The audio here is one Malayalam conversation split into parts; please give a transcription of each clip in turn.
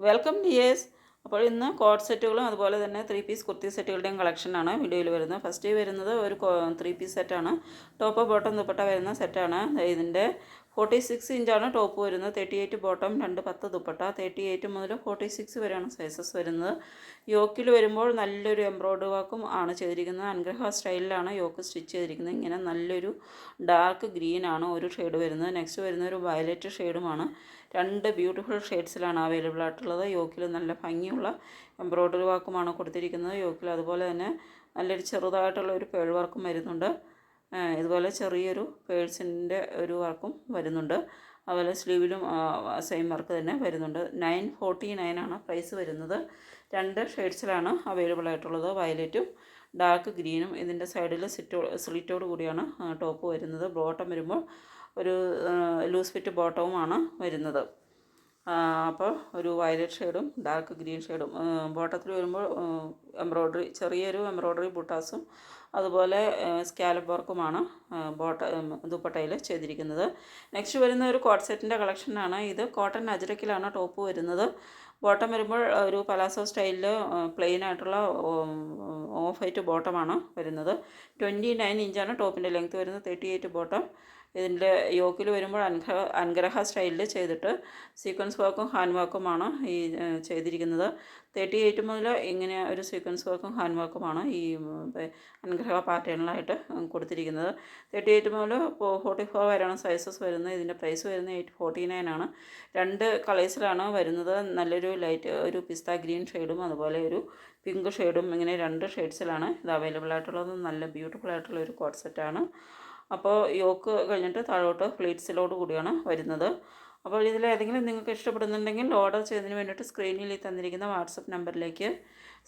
വെൽക്കം ഡിയേഴ്സ് അപ്പോൾ ഇന്ന് കോട്ട് സെറ്റുകളും അതുപോലെ തന്നെ ത്രീ പീസ് കുർത്തി സെറ്റുകളുടെയും കളക്ഷനാണ് വീഡിയോയിൽ വരുന്നത്. ഫസ്റ്റ് വരുന്നത് ഒരു ത്രീ പീസ് സെറ്റാണ് ടോപ്പ് ബോട്ടം ദുപ്പട്ട വരുന്ന സെറ്റാണ് ഇതിന്റെ ഫോർട്ടി സിക്സ് ഇഞ്ചാണ് ടോപ്പ് വരുന്നത്. തേർട്ടി എയ്റ്റ് ബോട്ടം രണ്ട് പത്ത് ദുപ്പട്ട. തേർട്ടി എയ്റ്റ് മുതൽ ഫോർട്ടി സിക്സ് വരെയാണ് സൈസസ് വരുന്നത്. യോക്കിൽ വരുമ്പോൾ നല്ലൊരു എംബ്രോയ്ഡറി വർക്കും ആണ് ചെയ്തിരിക്കുന്നത്. അനുഗ്രഹ സ്റ്റൈലിലാണ് യോക്ക് സ്റ്റിച്ച് ചെയ്തിരിക്കുന്നത്. ഇങ്ങനെ നല്ലൊരു ഡാർക്ക് ഗ്രീൻ ആണ് ഒരു ഷെയ്ഡ് വരുന്നത്. നെക്സ്റ്റ് വരുന്ന ഒരു വയലറ്റ് ഷെയ്ഡുമാണ്. രണ്ട് ബ്യൂട്ടിഫുൾ ഷെയ്ഡ്സിലാണ് അവൈലബിൾ ആയിട്ടുള്ളത്. യോക്കിൽ നല്ല ഭംഗിയുള്ള എംബ്രോയ്ഡറി വർക്കുമാണ് കൊടുത്തിരിക്കുന്നത്. യോക്കിൽ അതുപോലെ തന്നെ നല്ലൊരു ചെറുതായിട്ടുള്ള ഒരു പേൾ വർക്കും വരുന്നുണ്ട്. ഇതുപോലെ ചെറിയൊരു പേഴ്സിന്റെ ഒരു വർക്കും വരുന്നുണ്ട്. അതുപോലെ സ്ലീവിലും സെയിം വർക്ക് തന്നെ വരുന്നുണ്ട്. നയൻ ഫോർട്ടി നയനാണ് പ്രൈസ് വരുന്നത്. രണ്ട് ഷെയ്ഡ്സിലാണ് അവൈലബിൾ ആയിട്ടുള്ളത്. വയലറ്റും ഡാർക്ക് ഗ്രീനും. ഇതിന്റെ സൈഡിൽ സിറ്റോ സ്ലിറ്റോട് കൂടിയാണ് ടോപ്പ് വരുന്നത്. ബോട്ടം വരുമ്പോൾ ഒരു ലൂസ് ഫിറ്റ് ബോട്ടവുമാണ് വരുന്നത്. അപ്പോൾ ഒരു വയലറ്റ് ഷെയ്ഡും ഡാർക്ക് ഗ്രീൻ ഷെയ്ഡും. ബോട്ടത്തിൽ വരുമ്പോൾ എംബ്രോയ്ഡറി ചെറിയൊരു എംബ്രോയ്ഡറി ബുട്ടാസും അതുപോലെ സ്കാലപ്പ് വർക്കുമാണ് ബോട്ട ദുപ്പട്ടയിൽ ചെയ്തിരിക്കുന്നത്. നെക്സ്റ്റ് വരുന്ന ഒരു കോട്ട് സെറ്റിന്റെ കളക്ഷനാണ് ഇത്. കോട്ടൺ അജ്രക്കിലാണ് ടോപ്പ് വരുന്നത്. ബോട്ടം വരുമ്പോൾ ഒരു പലാസോ സ്റ്റൈലിൽ പ്ലെയിൻ ആയിട്ടുള്ള ഓഫ് വൈറ്റ് ബോട്ടമാണ് വരുന്നത്. ട്വന്റി നയൻ ഇഞ്ചാണ് ടോപ്പിന്റെ ലെങ്ത്ത് വരുന്നത്. Thirty eight bottom. ഇതിന്റെ യോക്കിൽ വരുമ്പോൾ അൻഗ്രഹ അൻഗ്രഹ സ്റ്റൈലിൽ ചെയ്തിട്ട് സീക്വൻസ് വർക്കും ഹാൻഡ് വർക്കുമാണ് ഈ ചെയ്തിരിക്കുന്നത്. തേർട്ടി എയ്റ്റ് മുതൽ ഇങ്ങനെ ഒരു സീക്വൻസ് വർക്കും ഹാൻഡ് വർക്കുമാണ് ഈ അനുഗ്രഹ പാറ്റേണിലായിട്ട് കൊടുത്തിരിക്കുന്നത്. തേർട്ടി എയ്റ്റ് മുതൽ ഫോർട്ടി ഫോർ വരെയാണ് സൈസസ് വരുന്നത്. ഇതിന്റെ പ്രൈസ് വരുന്നത് എയ്റ്റ് ഫോർട്ടി നയൻ ആണ്. രണ്ട് കളേഴ്സിലാണ് വരുന്നത്. നല്ലൊരു ലൈറ്റ് ഒരു പിസ്ത ഗ്രീൻ ഷെയ്ഡും അതുപോലെ ഒരു പിങ്ക് ഷെയ്ഡും ഇങ്ങനെ രണ്ട് ഷെയ്ഡ്സിലാണ് ഇത് അവൈലബിൾ ആയിട്ടുള്ളത് നല്ല ബ്യൂട്ടിഫുൾ ആയിട്ടുള്ള ഒരു കോഡ് സെറ്റാണ്. അപ്പോൾ യോക്ക് കഴിഞ്ഞിട്ട് താഴോട്ട് പ്ലേറ്റ്സിലോട് കൂടിയാണ് വരുന്നത്. അപ്പോൾ ഇതിൽ ഏതെങ്കിലും നിങ്ങൾക്ക് ഇഷ്ടപ്പെടുന്നുണ്ടെങ്കിൽ ഓർഡർ ചെയ്തതിന് വേണ്ടിയിട്ട് സ്ക്രീനിൽ തന്നിരിക്കുന്ന വാട്സപ്പ് നമ്പറിലേക്ക്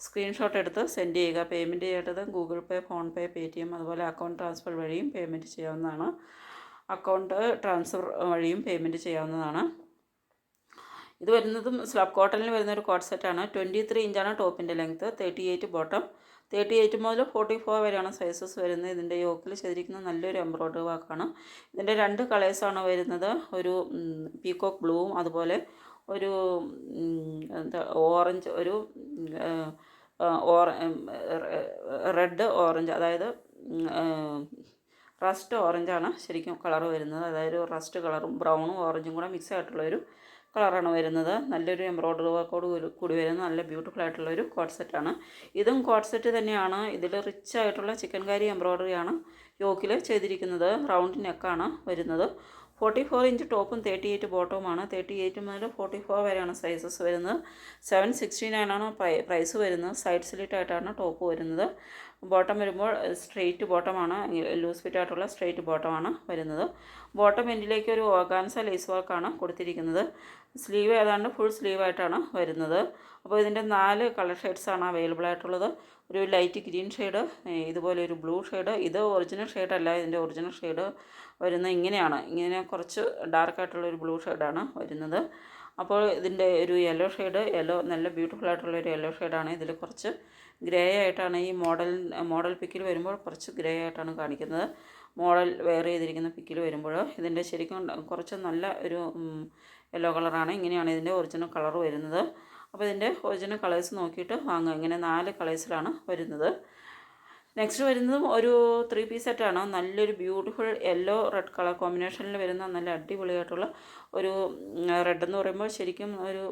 സ്ക്രീൻഷോട്ട് എടുത്ത് സെൻഡ് ചെയ്യുക. പേയ്മെന്റ് ചെയ്യേണ്ടത് ഗൂഗിൾ പേ PhonePe pay T M അതുപോലെ അക്കൗണ്ട് ട്രാൻസ്ഫർ വഴിയും പേയ്മെന്റ് ചെയ്യാവുന്നതാണ്. അക്കൗണ്ട് ട്രാൻസ്ഫർ വഴിയും പേയ്മെന്റ് ചെയ്യാവുന്നതാണ്. ഇത് വരുന്നതും സ്ലബ് കോട്ടണിൽ വരുന്ന ഒരു കോട്ട് സെറ്റാണ്. ട്വന്റി ത്രീ ഇഞ്ചാണ് ടോപ്പിന്റെ length thirty eight bottom. Thirty eight മുതൽ ഫോർട്ടി ഫോർ വരെയാണ് സൈസസ് വരുന്നത്. ഇതിന്റെ യോക്കിൽ ചെയ്തിരിക്കുന്ന നല്ലൊരു എംബ്രോയ്ഡറി വർക്കാണ് ഇതിന്റെ രണ്ട് കളേഴ്സാണ് വരുന്നത്. ഒരു പീകോക്ക് ബ്ലൂവും അതുപോലെ ഒരു ഓറഞ്ച് ഒരു ഓറ റെഡ് ഓറഞ്ച് അതായത് റസ്റ്റ് ഓറഞ്ചാണ് ശരിക്കും കളർ വരുന്നത്. അതായത് റസ്റ്റ് കളറും ബ്രൗണും ഓറഞ്ചും കൂടെ മിക്സ് ആയിട്ടുള്ള ഒരു കളറാണ് വരുന്നത്. നല്ലൊരു എംബ്രോയ്ഡറി വർക്കോട് കൂടി വരുന്ന നല്ല ബ്യൂട്ടിഫുൾ ആയിട്ടുള്ള ഒരു കോട്ട് സെറ്റാണ് ഇതും കോട്ട് സെറ്റ് തന്നെയാണ്. ഇതിൽ റിച്ച് ആയിട്ടുള്ള ചിക്കൻ കാരി എംബ്രോയ്ഡറിയാണ് യോക്കിൽ ചെയ്തിരിക്കുന്നത്. റൗണ്ട് നെക്കാണ് വരുന്നത്. ഫോർട്ടി ഫോർ ഇഞ്ച് ടോപ്പും തേർട്ടി എയ്റ്റ് ബോട്ടവുമാണ് തേർട്ടി എയ്റ്റ് മുതൽ ഫോർട്ടി ഫോർ വരെയാണ് സൈസസ് വരുന്നത്. സെവൻ സിക്സ്റ്റി നയനാണ് പ്രൈസ് വരുന്നത്. സൈഡ് സ്ലിറ്റായിട്ടാണ് ടോപ്പ് വരുന്നത്. ബോട്ടം വരുമ്പോൾ സ്ട്രെയിറ്റ് ബോട്ടമാണ് ലൂസ് ഫിറ്റ് ആയിട്ടുള്ള സ്ട്രെയിറ്റ് ബോട്ടമാണ് വരുന്നത്. ബോട്ടം എൻഡിലേക്ക് ഒരു ഓർഗാൻസ ലേസ് വർക്കാണ് കൊടുത്തിരിക്കുന്നത്. സ്ലീവ് ഏതാണ്ട് ഫുൾ സ്ലീവായിട്ടാണ് വരുന്നത്. അപ്പോൾ ഇതിന്റെ നാല് കളർ ഷെയ്ഡ്സാണ് അവൈലബിൾ ആയിട്ടുള്ളത്. ഒരു ലൈറ്റ് ഗ്രീൻ ഷെയ്ഡ് ഇതുപോലെ ഒരു ബ്ലൂ ഷെയ്ഡ്. ഇത് ഒറിജിനൽ ഷെയ്ഡല്ല ഇതിന്റെ ഒറിജിനൽ ഷെയ്ഡ് വരുന്നത് ഇങ്ങനെയാണ്. ഇങ്ങനെ കുറച്ച് ഡാർക്കായിട്ടുള്ള ഒരു ബ്ലൂ ഷെയ്ഡാണ് വരുന്നത്. അപ്പോൾ ഇതിന്റെ ഒരു യെല്ലോ ഷെയ്ഡ് യെല്ലോ നല്ല ബ്യൂട്ടിഫുൾ ആയിട്ടുള്ള ഒരു യെല്ലോ ഷെയ്ഡാണ് ഇതിൽ കുറച്ച് ഗ്രേ ആയിട്ടാണ് ഈ മോഡൽ മോഡൽ പിക്കിൽ വരുമ്പോൾ കുറച്ച് ഗ്രേ ആയിട്ടാണ് കാണിക്കുന്നത്. മോഡൽ വെയർ ചെയ്തിരിക്കുന്ന പിക്കിൽ വരുമ്പോൾ ഇതിന്റെ ശരിക്കും കുറച്ച് നല്ല ഒരു യെല്ലോ കളറാണ്. ഇങ്ങനെയാണ് ഇതിന്റെ ഒറിജിനൽ കളർ വരുന്നത്. അപ്പോൾ ഇതിന്റെ ഒറിജിനൽ കളേഴ്സ് നോക്കിയിട്ട് വാങ്ങുക. ഇങ്ങനെ നാല് കളേഴ്സിലാണ് വരുന്നത്. നെക്സ്റ്റ് വരുന്നതും ഒരു ത്രീ പീസ് സെറ്റാണ്. നല്ലൊരു ബ്യൂട്ടിഫുൾ യെല്ലോ റെഡ് കളർ കോമ്പിനേഷനിൽ വരുന്ന നല്ല അടിപൊളിയായിട്ടുള്ള ഒരു റെഡ് എന്ന് പറയുമ്പോൾ ശരിക്കും ഒരു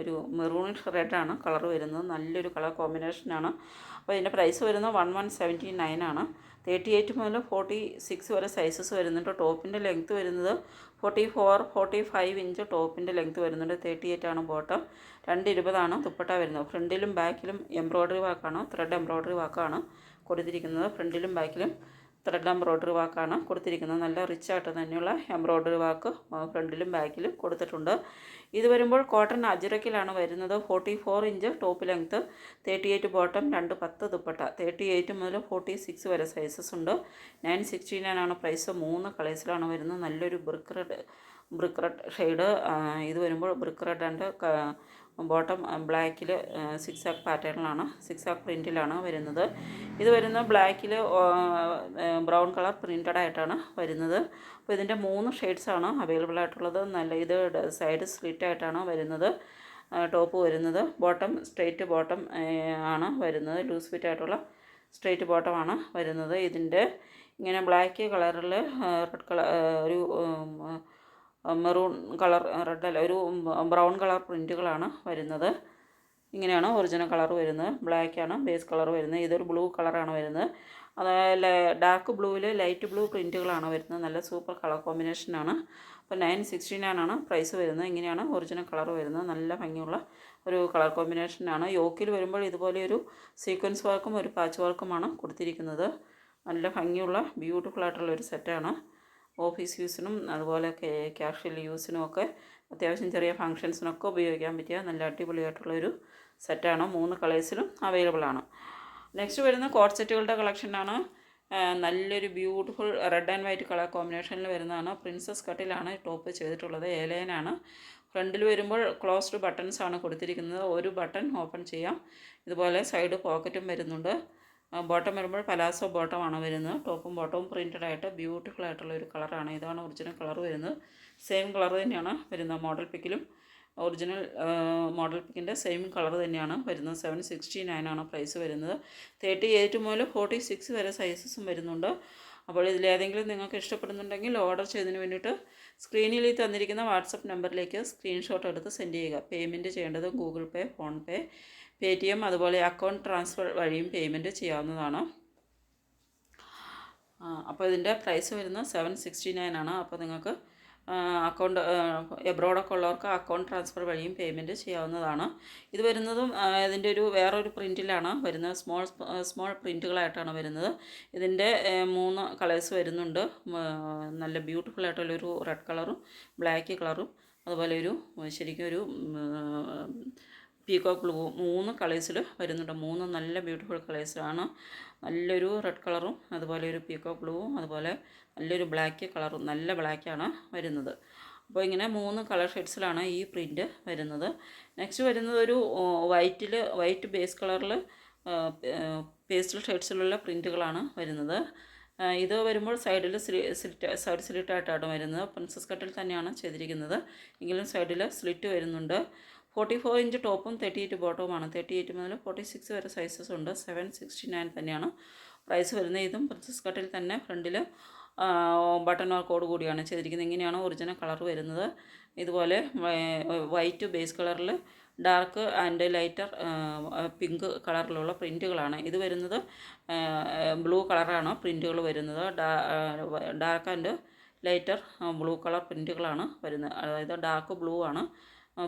ഒരു മെറൂണിഷ് റെഡാണ് കളർ വരുന്നത്. നല്ലൊരു കളർ കോമ്പിനേഷനാണ്. അപ്പോൾ ഇതിന്റെ പ്രൈസ് വരുന്നത് വൺ വൺ സെവന്റി നയൻ ആണ്. തേർട്ടി എയ്റ്റ് മുതൽ ഫോർട്ടി സിക്സ് വരെ സൈസസ് വരുന്നുണ്ട്. ടോപ്പിന്റെ ലെങ്ത്ത് വരുന്നത് forty four forty five inch ടോപ്പിന്റെ ലെങ്ത്ത് വരുന്നുണ്ട്. തേർട്ടി എയ്റ്റ് ആണ് ബോട്ടം. രണ്ട് ഇരുപതാണ് ദുപ്പട്ട വരുന്നത്. ഫ്രണ്ടിലും ബാക്കിലും എംബ്രോയ്ഡറി വാക്കാണ് ത്രെഡ് എംബ്രോയ്ഡറി വാക്കാണ് കൊടുത്തിരിക്കുന്നത്. ഫ്രണ്ടിലും ബാക്കിലും ത്രെഡ് എംബ്രോയ്ഡറി വാക്കാണ് കൊടുത്തിരിക്കുന്നത്. നല്ല റിച്ച് ആയിട്ട് തന്നെയുള്ള എംബ്രോയ്ഡറി വാക്ക് ഫ്രണ്ടിലും ബാക്കിലും കൊടുത്തിട്ടുണ്ട്. ഇത് വരുമ്പോൾ കോട്ടൺ അജിറക്കിലാണ് വരുന്നത്. Forty four inch top length thirty eight bottom രണ്ട് പത്ത് ദുപ്പട്ട. തേർട്ടി എയ്റ്റ് മുതൽ ഫോർട്ടി സിക്സ് വരെ സൈസസ് ഉണ്ട്. നയൻ സിക്സ്റ്റി നയൻ ആണ് പ്രൈസ് മൂന്ന് കളേഴ്സിലാണ് വരുന്നത്. നല്ലൊരു brick red brick red shade ഇത് വരുമ്പോൾ ബ്രിക്ക് റെഡ് ആൻഡ് ബോട്ടം ബ്ലാക്കിൽ സിക്സ് ആക്ക് പാറ്റേണിലാണ് സിക്സ് ആക്ക് പ്രിന്റിലാണ് വരുന്നത്. ഇത് വരുന്ന ബ്ലാക്കിൽ ബ്രൗൺ കളർ പ്രിന്റഡ് ആയിട്ടാണ് വരുന്നത്. അപ്പോൾ ഇതിന്റെ മൂന്ന് ഷെയ്ഡ്സാണ് അവൈലബിൾ ആയിട്ടുള്ളത്. നല്ല ഇത് സൈഡ് സ്ലിറ്റ് ആയിട്ടാണ് വരുന്നത്. ടോപ്പ് വരുന്നത്. ബോട്ടം സ്ട്രെയിറ്റ് ബോട്ടം ആണ് വരുന്നത്. ലൂസ് ഫിറ്റ് ആയിട്ടുള്ള സ്ട്രെയിറ്റ് ബോട്ടമാണ് വരുന്നത് ഇതിന്റെ ഇങ്ങനെ ബ്ലാക്ക് കളറിൽ റെഡ് കളർ ഒരു മെറൂൺ കളർ റെഡ് അല്ല ഒരു ബ്രൗൺ കളർ പ്രിന്റുകളാണ് വരുന്നത്. ഇങ്ങനെയാണ് ഒറിജിനൽ കളർ വരുന്നത്. ബ്ലാക്കാണ് ബേസ് കളർ വരുന്നത്. ഇതൊരു ബ്ലൂ കളറാണ് വരുന്നത്. അതായത് ഡാർക്ക് ബ്ലൂവിൽ ലൈറ്റ് ബ്ലൂ പ്രിന്റുകളാണ് വരുന്നത്. നല്ല സൂപ്പർ കളർ കോമ്പിനേഷനാണ് അപ്പോൾ നയൻ സിക്സ്റ്റി നയൻ ആണ് പ്രൈസ് വരുന്നത്. ഇങ്ങനെയാണ് ഒറിജിനൽ കളർ വരുന്നത്. നല്ല ഭംഗിയുള്ള ഒരു കളർ കോമ്പിനേഷനാണ് യോക്കിൽ വരുമ്പോൾ ഇതുപോലെ ഒരു സീക്വൻസ് വർക്കും ഒരു പാച്ച് വർക്കുമാണ് കൊടുത്തിരിക്കുന്നത്. നല്ല ഭംഗിയുള്ള ബ്യൂട്ടിഫുൾ ആയിട്ടുള്ള ഒരു സെറ്റാണ് ഓഫീസ് യൂസിനും അതുപോലെ ക്യാഷ്വൽ യൂസിനും ഒക്കെ അത്യാവശ്യം ചെറിയ ഫങ്ഷൻസിനൊക്കെ ഉപയോഗിക്കാൻ പറ്റിയ നല്ല അടിപൊളിയായിട്ടുള്ളൊരു സെറ്റാണ്. മൂന്ന് കളേഴ്സിലും അവൈലബിൾ ആണ് നെക്സ്റ്റ് വരുന്ന കോട്ട് സെറ്റുകളുടെ കളക്ഷനാണ് നല്ലൊരു beautiful red and white colour കോമ്പിനേഷനിൽ വരുന്നതാണ്. പ്രിൻസസ് കട്ടിലാണ് ടോപ്പ് ചെയ്തിട്ടുള്ളത്. ഏലയനാണ്. ഫ്രണ്ടിൽ വരുമ്പോൾ ക്ലോസ്ഡ് ബട്ടൺസ് ആണ് കൊടുത്തിരിക്കുന്നത്. ഒരു ബട്ടൺ ഓപ്പൺ ചെയ്യാം. ഇതുപോലെ സൈഡ് പോക്കറ്റും വരുന്നുണ്ട്. ബോട്ടം വരുമ്പോൾ പലാസോ ബോട്ടമാണ് വരുന്നത്. ടോപ്പും ബോട്ടവും പ്രിന്റഡ് ആയിട്ട് ബ്യൂട്ടിഫുൾ ആയിട്ടുള്ള ഒരു കളറാണ് ഇതാണ് ഒറിജിനൽ കളർ വരുന്നത്. സെയിം കളർ തന്നെയാണ് വരുന്നത് മോഡൽ പിക്കിലും ഒറിജിനൽ മോഡൽ പിക്കിന്റെ സെയിം കളർ തന്നെയാണ് വരുന്നത്. സെവൻ സിക്സ്റ്റി നയൻ ആണ് പ്രൈസ് വരുന്നത്. തേർട്ടി എയ്റ്റ് മുതൽ ഫോർട്ടി സിക്സ് വരെ സൈസസും വരുന്നുണ്ട്. അപ്പോൾ ഇതിലേതെങ്കിലും നിങ്ങൾക്ക് ഇഷ്ടപ്പെടുന്നുണ്ടെങ്കിൽ ഓർഡർ ചെയ്തതിന് വേണ്ടിയിട്ട് സ്ക്രീനിൽ തന്നിരിക്കുന്ന വാട്സപ്പ് നമ്പറിലേക്ക് സ്ക്രീൻഷോട്ട് എടുത്ത് സെൻഡ് ചെയ്യുക. പേയ്മെന്റ് ചെയ്യേണ്ടത് Google Pay PhonePe T M അതുപോലെ അക്കൗണ്ട് ട്രാൻസ്ഫർ വഴിയും പേയ്മെന്റ് ചെയ്യാവുന്നതാണ്. അപ്പോൾ ഇതിന്റെ പ്രൈസ് വരുന്നത് സെവൻ സിക്സ്റ്റി നയൻ ആണ്. അപ്പോൾ നിങ്ങൾക്ക് അക്കൗണ്ട് എബ്രോഡൊക്കെ ഉള്ളവർക്ക് അക്കൗണ്ട് ട്രാൻസ്ഫർ വഴിയും പേയ്മെന്റ് ചെയ്യാവുന്നതാണ്. ഇത് വരുന്നതും ഇതിന്റെ ഒരു വേറൊരു പ്രിന്റിലാണ് വരുന്നത്. സ്മോൾ സ്മോൾ പ്രിന്റുകളായിട്ടാണ് വരുന്നത്. ഇതിന്റെ മൂന്ന് കളേഴ്സ് വരുന്നുണ്ട്. നല്ല ബ്യൂട്ടിഫുൾ ആയിട്ടുള്ളൊരു റെഡ് കളറും ബ്ലാക്ക് കളറും അതുപോലെ ഒരു ശരിക്കും ഒരു പീകോക്ക് ബ്ലൂ മൂന്ന് കളേഴ്സിൽ വരുന്നുണ്ട്. മൂന്ന് നല്ല ബ്യൂട്ടിഫുൾ കളേഴ്സിലാണ് നല്ലൊരു റെഡ് കളറും അതുപോലെ ഒരു പീകോക്ക് ബ്ലൂവും അതുപോലെ നല്ലൊരു ബ്ലാക്ക് കളറും നല്ല ബ്ലാക്കാണ് വരുന്നത്. അപ്പോൾ ഇങ്ങനെ മൂന്ന് കളർ ഷെയ്ഡ്സിലാണ് ഈ പ്രിന്റ് വരുന്നത്. നെക്സ്റ്റ് വരുന്നത് ഒരു വൈറ്റിൽ വൈറ്റ് ബേസ് കളറിൽ പേസ്റ്റൽ ഷെയ്ഡ്സിലുള്ള പ്രിന്റുകളാണ് വരുന്നത്. ഇത് വരുമ്പോൾ സൈഡിൽ സ്ലിറ്റ് സൈഡ് സ്ലിറ്റായിട്ടാണ് വരുന്നത്. പ്രിൻസസ് കട്ടിൽ തന്നെയാണ് ചെയ്തിരിക്കുന്നത്. എങ്കിലും സൈഡിൽ സ്ലിറ്റ് വരുന്നുണ്ട്. ഫോർട്ടി ഫോർ ഇഞ്ച് ടോപ്പും തേർട്ടി എയ്റ്റ് ബോട്ടവുമാണ്. തേർട്ടി എയ്റ്റ് മുതൽ ഫോർട്ടി സിക്സ് വരെ സൈസസ് ഉണ്ട്. സെവൻ സിക്സ്റ്റി നയൻ തന്നെയാണ് പ്രൈസ് വരുന്നത്. ഇതും പ്രിൻസസ് കട്ടിൽ തന്നെ ഫ്രണ്ടിൽ ബട്ടൺ വർക്കോട് കൂടിയാണ് ചെയ്തിരിക്കുന്നത്. ഇങ്ങനെയാണ് ഒറിജിനൽ കളർ വരുന്നത്. ഇതുപോലെ വൈറ്റ് ബേസ് കളറിൽ ഡാർക്ക് ആൻഡ് ലൈറ്റർ പിങ്ക് കളറിലുള്ള പ്രിന്റുകളാണ് ഇത് വരുന്നത് ബ്ലൂ കളറാണ് പ്രിന്റുകൾ വരുന്നത്. Dark and lighter blue colour പ്രിന്റുകളാണ് വരുന്നത്. അതായത് ഡാർക്ക് ബ്ലൂ ആണ്.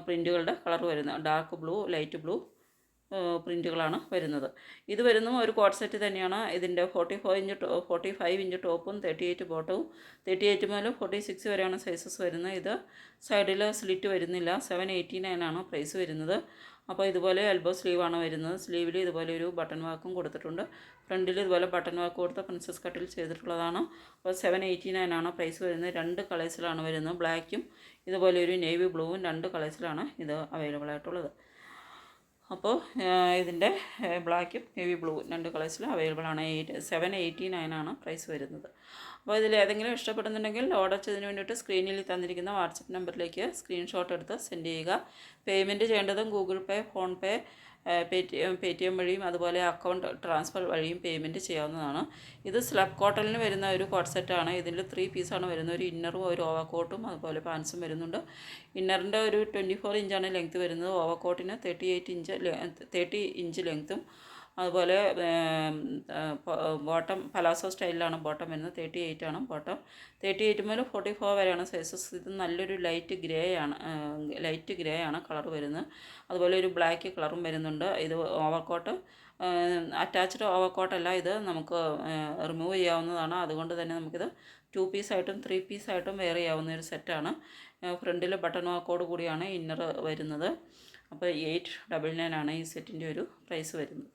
പ്രിന്റുകളുടെ കളർ വരുന്നത്. ഡാർക്ക് ബ്ലൂ ലൈറ്റ് ബ്ലൂ പ്രിന്റുകളാണ് വരുന്നത്. ഇത് വരുന്ന ഒരു കോട്ട് സെറ്റ് തന്നെയാണ്. ഇതിന്റെ forty four inch forty five inch ടോപ്പും തേർട്ടി എയ്റ്റ് ബോട്ടവും തേർട്ടി എയ്റ്റ് മുതൽ ഫോർട്ടി സിക്സ് വരെയാണ് സൈസസ് വരുന്നത്. ഇത് സൈഡിൽ സ്ലിറ്റ് വരുന്നില്ല. സെവൻ എയ്റ്റി നയൻ ആണ് പ്രൈസ് വരുന്നത്. അപ്പോൾ ഇതുപോലെ എൽബോ സ്ലീവാണ് വരുന്നത്. സ്ലീവിൽ ഇതുപോലെ ഒരു ബട്ടൺ വാക്കും കൊടുത്തിട്ടുണ്ട്. ഫ്രണ്ടിൽ ഇതുപോലെ ബട്ടൺ വർക്ക് കൊടുത്ത പ്രിൻസസ് കട്ടിൽ ചെയ്തിട്ടുള്ളതാണ്. അപ്പോൾ സെവൻ എയ്റ്റി നയൻ ആണ് പ്രൈസ് വരുന്നത്. രണ്ട് കളേഴ്സിലാണ് വരുന്നത്. ബ്ലാക്കും ഇതുപോലെ ഒരു നേവി ബ്ലൂവും രണ്ട് കളേഴ്സിലാണ് ഇത് അവൈലബിൾ ആയിട്ടുള്ളത്. അപ്പോൾ ഇതിന്റെ ബ്ലാക്കും നേവി ബ്ലൂ രണ്ട് കളേഴ്സിലും അവൈലബിൾ ആണ്. എയ്റ്റ് സെവൻ എയ്റ്റി നയൻ ആണ് പ്രൈസ് വരുന്നത്. അപ്പോൾ ഇതിൽ ഏതെങ്കിലും ഇഷ്ടപ്പെടുന്നുണ്ടെങ്കിൽ ഓർഡർ ചെയ്തതിന് വേണ്ടിയിട്ട് സ്ക്രീനിൽ തന്നിരിക്കുന്ന വാട്സപ്പ് നമ്പറിലേക്ക് സ്ക്രീൻഷോട്ട് എടുത്ത് സെൻഡ് ചെയ്യുക. പേയ്മെന്റ് ചെയ്യേണ്ടതും Google Pay PhonePe pay Paytm വഴിയും അതുപോലെ അക്കൗണ്ട് ട്രാൻസ്ഫർ വഴിയും പേയ്മെന്റ് ചെയ്യാവുന്നതാണ്. ഇത് സ്ലബ് കോട്ടലിന് വരുന്ന ഒരു കോട്ട് സെറ്റാണ് ഇതിൽ ത്രീ പീസാണ് വരുന്നത്. ഒരു ഇന്നറും ഒരു ഓവർകോട്ടും അതുപോലെ പാൻസും വരുന്നുണ്ട്. ഇന്നറിന്റെ ഒരു ട്വന്റി ഫോർ ഇഞ്ചാണ് ലെങ്ത്ത് വരുന്നത്. ഓവർകോട്ടിന് thirty eight inch thirty inch ലെങ്ത്തും അതുപോലെ ബോട്ടം പലാസോ സ്റ്റൈലിലാണ് ബോട്ടം വരുന്നത്. തേർട്ടി എയ്റ്റ് ആണ് ബോട്ടം. തേർട്ടി എയ്റ്റ് മുതൽ ഫോർട്ടി ഫോർ വരെയാണ് സൈസസ് ഇത് നല്ലൊരു ലൈറ്റ് ഗ്രേ ആണ് ലൈറ്റ് ഗ്രേ ആണ് കളർ വരുന്നത്. അതുപോലെ ഒരു ബ്ലാക്ക് കളറും വരുന്നുണ്ട്. ഇത് ഓവർകോട്ട് അറ്റാച്ച്ഡ് ഓവർകോട്ടല്ല ഇത്. നമുക്ക് റിമൂവ് ചെയ്യാവുന്നതാണ്. അതുകൊണ്ട് തന്നെ നമുക്കിത് ടു പീസായിട്ടും ത്രീ പീസായിട്ടും വെയർ ചെയ്യാവുന്ന ഒരു സെറ്റാണ് ഫ്രണ്ടിൽ ബട്ടൺ വാക്കോട് കൂടിയാണ് ഇന്നർ വരുന്നത്. അപ്പോൾ എയ്റ്റ് ഡബിൾ നയൻ ആണ് ഈ സെറ്റിന്റെ ഒരു പ്രൈസ് വരുന്നത്.